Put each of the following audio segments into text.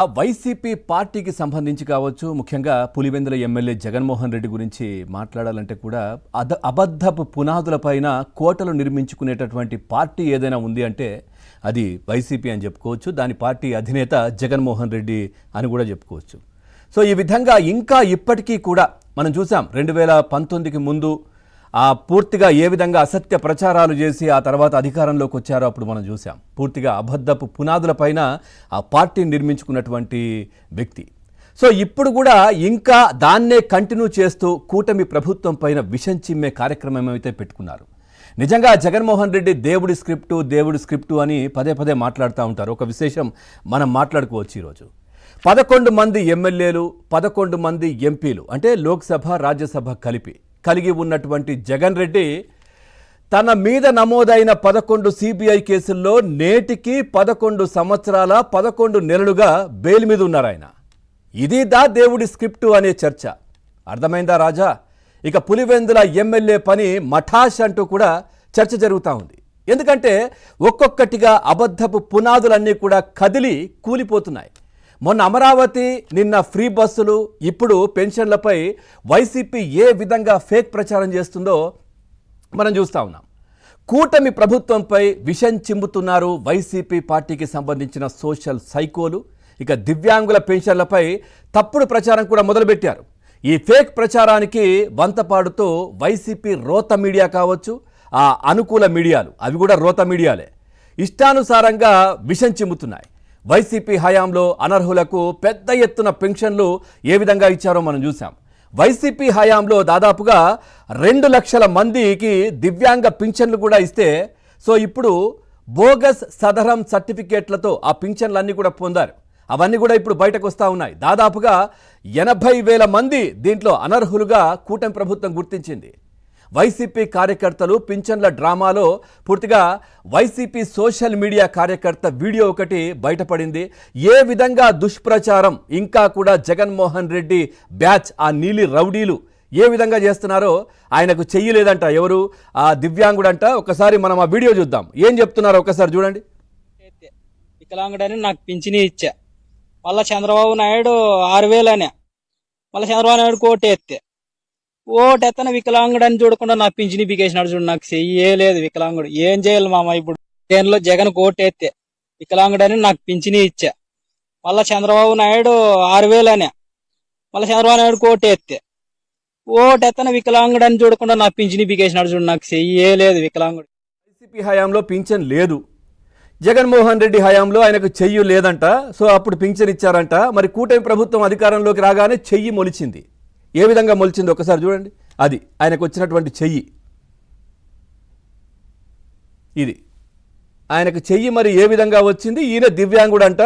ఆ వైసీపీ పార్టీకి సంబంధించి కావచ్చు ముఖ్యంగా పులివెందుల ఎమ్మెల్యే జగన్మోహన్ రెడ్డి గురించి మాట్లాడాలంటే కూడా అద అబద్ధపు పునాదులపైన కోటలు నిర్మించుకునేటటువంటి పార్టీ ఏదైనా ఉంది అంటే అది వైసీపీ అని చెప్పుకోవచ్చు దాని పార్టీ అధినేత జగన్మోహన్ రెడ్డి అని కూడా చెప్పుకోవచ్చు. సో ఈ విధంగా ఇంకా ఇప్పటికీ కూడా మనం చూసాం రెండు వేల పంతొమ్మిదికి ముందు పూర్తిగా ఏ విధంగా అసత్య ప్రచారాలు చేసి ఆ తర్వాత అధికారంలోకి వచ్చారో అప్పుడు మనం చూసాం పూర్తిగా అబద్ధపు పునాదులపైన ఆ పార్టీని నిర్మించుకున్నటువంటి వ్యక్తి. సో ఇప్పుడు కూడా ఇంకా దాన్నే కంటిన్యూ చేస్తూ కూటమి ప్రభుత్వం పైన విషం చిమ్మే కార్యక్రమం అయితే పెట్టుకున్నారు. నిజంగా జగన్మోహన్ రెడ్డి దేవుడి స్క్రిప్టు దేవుడి స్క్రిప్టు అని పదే పదే మాట్లాడుతూ ఉంటారు. ఒక విశేషం మనం మాట్లాడుకోవచ్చు ఈరోజు. పదకొండు మంది ఎమ్మెల్యేలు పదకొండు మంది ఎంపీలు అంటే లోక్సభ రాజ్యసభ కలిపి కలిగి ఉన్నటువంటి జగన్ రెడ్డి తన మీద నమోదైన పదకొండు సిబిఐ కేసుల్లో నేటికి పదకొండు సంవత్సరాల పదకొండు నెలలుగా బెయిల్ మీద ఉన్నారు ఆయన. ఇది దా దేవుడి స్క్రిప్టు అనే చర్చ. అర్థమైందా రాజా? ఇక పులివెందుల ఎమ్మెల్యే పని మఠాష్ అంటూ కూడా చర్చ జరుగుతూ ఉంది. ఎందుకంటే ఒక్కొక్కటిగా అబద్ధపు పునాదులన్నీ కూడా కదిలి కూలిపోతున్నాయి. మొన్న అమరావతి నిన్న ఫ్రీ బస్సులు ఇప్పుడు పెన్షన్లపై వైసీపీ ఏ విధంగా ఫేక్ ప్రచారం చేస్తుందో మనం చూస్తా ఉన్నాం. కూటమి ప్రభుత్వంపై విషం చిమ్ముతున్నారు వైసీపీ పార్టీకి సంబంధించిన సోషల్ సైకోలు. ఇక దివ్యాంగుల పెన్షన్లపై తప్పుడు ప్రచారం కూడా మొదలుపెట్టారు. ఈ ఫేక్ ప్రచారానికి వంతపాడుతూ వైసీపీ రోత మీడియా కావచ్చు ఆ అనుకూల మీడియాలు అవి కూడా రోత మీడియాలే. ఇష్టానుసారంగా విషం చిమ్ముతున్నాయి వైసీపీ హయాంలో అనర్హులకు పెద్ద ఎత్తున పెన్షన్లు ఏ విధంగా ఇచ్చారో మనం చూసాం వైసీపీ హయాంలో దాదాపుగా రెండు లక్షల మందికి దివ్యాంగ పింఛన్లు కూడా ఇస్తే సో ఇప్పుడు బోగస్ సదరం సర్టిఫికేట్లతో ఆ పింఛన్లన్నీ కూడా పొందారు. అవన్నీ కూడా ఇప్పుడు బయటకు వస్తూ ఉన్నాయి. దాదాపుగా ఎనభై వేల మంది దీంట్లో అనర్హులుగా కూటమి ప్రభుత్వం గుర్తించింది. వైసీపీ కార్యకర్తలు పింఛన్ల డ్రామాలో పూర్తిగా వైసీపీ సోషల్ మీడియా కార్యకర్త వీడియో ఒకటి బయటపడింది. ఏ విధంగా దుష్ప్రచారం ఇంకా కూడా జగన్మోహన్ రెడ్డి బ్యాచ్ ఆ నీలి రౌడీలు ఏ విధంగా చేస్తున్నారో ఆయనకు చెయ్యలేదంట ఎవరు? ఆ దివ్యాంగుడంట. ఒకసారి మనం ఆ వీడియో చూద్దాం. ఏం చెప్తున్నారో ఒకసారి చూడండి. వికలాంగుడని నాకు పింఛని ఇచ్చా. మళ్ళా చంద్రబాబు నాయుడు ఆరు వేలనే. మళ్ళీ చంద్రబాబు నాయుడు కోటి ఎత్తే. ఓటు ఎత్తన వికలాంగుడని చూడకుండా నా పింఛని పీకేసినాడు చూడు నాకు చెయ్యే లేదు వికలాంగుడు. ఏం చేయాలి మామ ఇప్పుడు? దేనిలో జగన్ కోటి ఎత్తే వికలాంగుడని నాకు పింఛని ఇచ్చా. మళ్ళా చంద్రబాబు నాయుడు ఆరు వేలనే మళ్ళీ చంద్రబాబు నాయుడు కోటెత్తే. ఎత్తే ఓటు ఎత్తన వికలాంగుడని చూడకుండా నా పింఛని పీకేసినాడు చూడు నాకు చెయ్యే లేదు వికలాంగుడు. వైసీపీ హయాంలో పింఛన్ లేదు. జగన్మోహన్ రెడ్డి హయాంలో ఆయనకు చెయ్యి లేదంట. సో అప్పుడు పింఛన్ ఇచ్చారంట. మరి కూటమి ప్రభుత్వం అధికారంలోకి రాగానే చెయ్యి మొలిచింది. ఏ విధంగా మొలిచింది ఒకసారి చూడండి. అది ఆయనకు వచ్చినటువంటి చెయ్యి. ఇది. ఆయనకు చెయ్యి మరి ఏ విధంగా వచ్చింది? ఈయన దివ్యాంగుడంట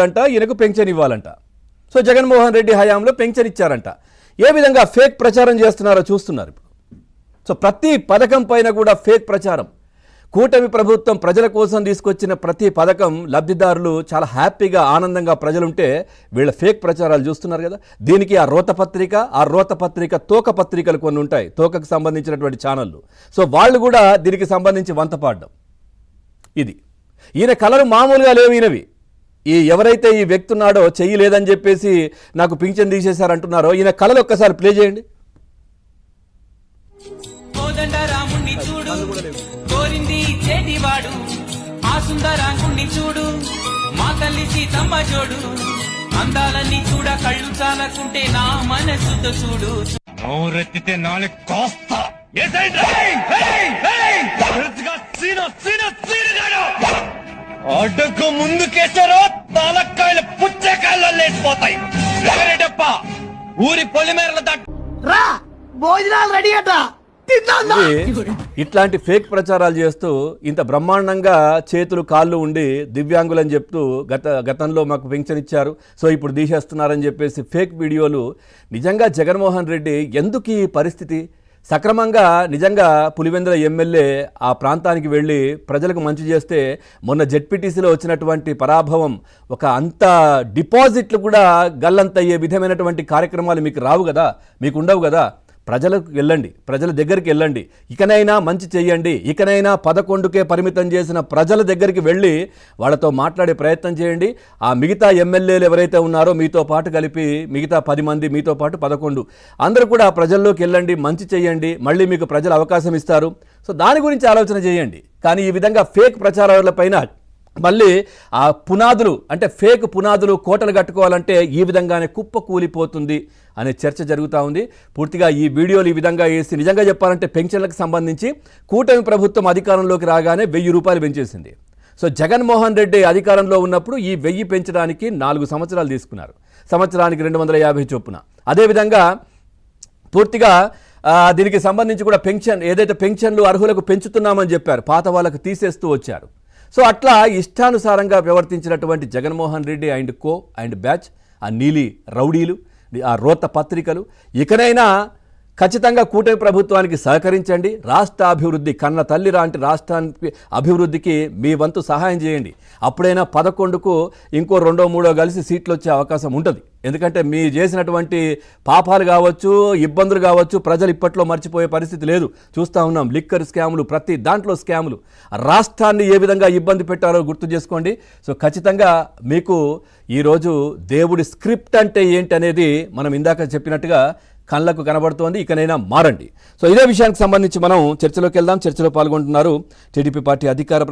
అంట ఈయనకు పెన్షన్ ఇవ్వాలంట. సో జగన్మోహన్ రెడ్డి హయాంలో పెన్షన్ ఇచ్చారంట. ఏ విధంగా ఫేక్ ప్రచారం చేస్తున్నారో చూస్తున్నారు ఇప్పుడు. సో ప్రతి పథకం పైన కూడా ఫేక్ ప్రచారం. కూటమి ప్రభుత్వం ప్రజల కోసం తీసుకొచ్చిన ప్రతి పథకం లబ్ధిదారులు చాలా హ్యాపీగా ఆనందంగా ప్రజలుంటే వీళ్ళ ఫేక్ ప్రచారాలు చూస్తున్నారు కదా. దీనికి ఆ రోత పత్రిక ఆ రోత పత్రిక తోక పత్రికలు కొన్ని ఉంటాయి. తోకకు సంబంధించినటువంటి ఛానళ్ళు. సో వాళ్ళు కూడా దీనికి సంబంధించి వంతపాడడం ఇది. ఈయన కలరు మామూలుగా లేవు ఈయనవి. ఈ ఎవరైతే ఈ వ్యక్తి ఉన్నాడో చెయ్యి లేదని చెప్పేసి నాకు పింఛన్ తీసేశారంటున్నారో ఈయన కళలు ఒక్కసారి ప్లే చేయండి. కోదండ రాముణ్ణి చూడు కోరింది చేటివాడు ఆ సుందరాంగుణ్ణి చూడు మా తల్లి సీతమ్మ జోడు అందాలన్నీ చూడ కళ్ళు చాలకుంటే నా మనసుతో చూడు. నోరెత్తితే నాలుగు కోస్తా. అడ్డకు ముందుకేసారో తలకాయలు పుచ్చకాయలు లేచిపోతాయి. ఊరి పొలిమేరల దట్ రా భోజనాలు రెడీ అట తిందా ఇది ఇట్లాంటి ఫేక్ ప్రచారాలు చేస్తూ ఇంత బ్రహ్మాండంగా చేతులు కాళ్ళు ఉండి దివ్యాంగులని చెప్తూ గత గతంలో మాకు పెన్షన్ ఇచ్చారు. సో ఇప్పుడు తీసేస్తున్నారని చెప్పేసి ఫేక్ వీడియోలు. నిజంగా జగన్మోహన్ రెడ్డి ఎందుకు ఈ పరిస్థితి? సక్రమంగా నిజంగా పులివెందుల ఎమ్మెల్యే ఆ ప్రాంతానికి వెళ్ళి ప్రజలకు మంచి చేస్తే మొన్న జెడ్పీటీసీలో వచ్చినటువంటి పరాభవం ఒక అంత డిపాజిట్లు కూడా గల్లంతయ్యే విధమైనటువంటి కార్యక్రమాలు మీకు రావు కదా? మీకు ఉండవు కదా? ప్రజలకు వెళ్ళండి ప్రజల దగ్గరికి వెళ్ళండి. ఇకనైనా మంచి చేయండి ఇకనైనా పదకొండుకే పరిమితం చేసిన ప్రజల దగ్గరికి వెళ్ళి వాళ్ళతో మాట్లాడే ప్రయత్నం చేయండి. ఆ మిగతా ఎమ్మెల్యేలు ఎవరైతే ఉన్నారో మీతో పాటు కలిపి మిగతా పది మంది మీతో పాటు పదకొండు అందరూ కూడా ప్రజల్లోకి వెళ్ళండి మంచి చేయండి మళ్ళీ మీకు ప్రజలు అవకాశం ఇస్తారు. సో దాని గురించి ఆలోచన చేయండి. కానీ ఈ విధంగా ఫేక్ ప్రచారాలపైన మళ్ళీ ఆ పునాదులు అంటే ఫేక్ పునాదులు కోటలు కట్టుకోవాలంటే ఈ విధంగానే కుప్ప కూలిపోతుంది అనే చర్చ జరుగుతూ ఉంది. పూర్తిగా ఈ వీడియోలు ఈ విధంగా వేసి నిజంగా చెప్పాలంటే పెన్షన్లకు సంబంధించి కూటమి ప్రభుత్వం అధికారంలోకి రాగానే వెయ్యి రూపాయలు పెంచేసింది. సో జగన్మోహన్ రెడ్డి అధికారంలో ఉన్నప్పుడు ఈ వెయ్యి పెంచడానికి నాలుగు సంవత్సరాలు తీసుకున్నారు. సంవత్సరానికి రెండు వందల యాభై చొప్పున. అదేవిధంగా పూర్తిగా దీనికి సంబంధించి కూడా పెన్షన్ ఏదైతే పెన్షన్లు అర్హులకు పెంచుతున్నామని చెప్పారు పాత వాళ్ళకు తీసేస్తూ వచ్చారు. సో అట్లా ఇష్టానుసారంగా ప్రవర్తించినటువంటి Jaganmohan Reddy and co and batch ఆ నీలి రౌడీలు ఆ రోత పత్రికలు ఇకనైనా ఖచ్చితంగా కూటమి ప్రభుత్వానికి సహకరించండి. రాష్ట్ర అభివృద్ధి కన్న తల్లి లాంటి రాష్ట్రానికి అభివృద్ధికి మీ వంతు సహాయం చేయండి. అప్పుడైనా పదకొండుకు ఇంకో రెండో మూడో కలిసి సీట్లు వచ్చే అవకాశం ఉంటుంది. ఎందుకంటే మీ చేసినటువంటి పాపాలు కావచ్చు ఇబ్బందులు కావచ్చు ప్రజలు ఇప్పట్లో మర్చిపోయే పరిస్థితి లేదు. చూస్తూ ఉన్నాం లిక్కర్ స్కాములు ప్రతి దాంట్లో స్కాములు. రాష్ట్రాన్ని ఏ విధంగా ఇబ్బంది పెట్టారో గుర్తు చేసుకోండి. సో ఖచ్చితంగా మీకు ఈరోజు దేవుడి స్క్రిప్ట్ అంటే ఏంటి అనేది మనం ఇందాక చెప్పినట్టుగా కళ్ళకు కనబడుతోంది ఇకనైనా మారండి. సో ఇదే విషయానికి సంబంధించి మనం చర్చలోకి వెళ్దాం. చర్చలో పాల్గొంటున్నారు టీడీపీ పార్టీ అధికార